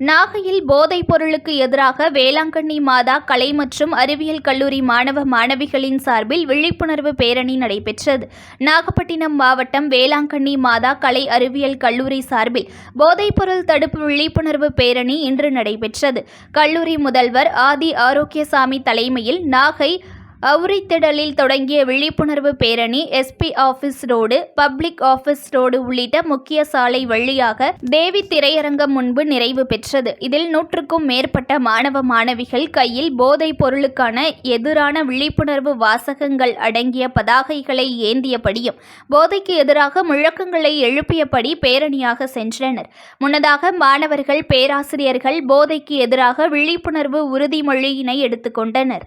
நாகையில் போதைப் பொருளுக்கு எதிராக வேளாங்கண்ணி மாதா கலை மற்றும் அறிவியல் கல்லூரி மாணவ மாணவிகளின் சார்பில் விழிப்புணர்வு பேரணி நடைபெற்றது. நாகப்பட்டினம் மாவட்டம் வேளாங்கண்ணி மாதா கலை அறிவியல் கல்லூரி சார்பில் போதைப் பொருள் தடுப்பு விழிப்புணர்வு பேரணி இன்று நடைபெற்றது. கல்லூரி முதல்வர் ஆதி ஆரோக்கியசாமி தலைமையில் நாகை அவுரித்திடலில் தொடங்கிய விழிப்புணர்வு பேரணி SP office road public office road உள்ளிட்ட முக்கிய சாலை வழியாக தேவி திரையரங்கம் முன்பு நிறைவு பெற்றது. இதில் நூற்றுக்கும் மேற்பட்ட மாணவ மாணவிகள் கையில் போதைப் பொருளுக்கான எதிரான விழிப்புணர்வு வாசகங்கள் அடங்கிய பதாகைகளை ஏந்தியபடியும் போதைக்கு எதிராக முழக்கங்களை எழுப்பியபடி பேரணியாக சென்றனர். முன்னதாக மாணவர்கள் பேராசிரியர்கள் போதைக்கு எதிராக விழிப்புணர்வு உறுதிமொழியினை எடுத்துக்கொண்டனர்.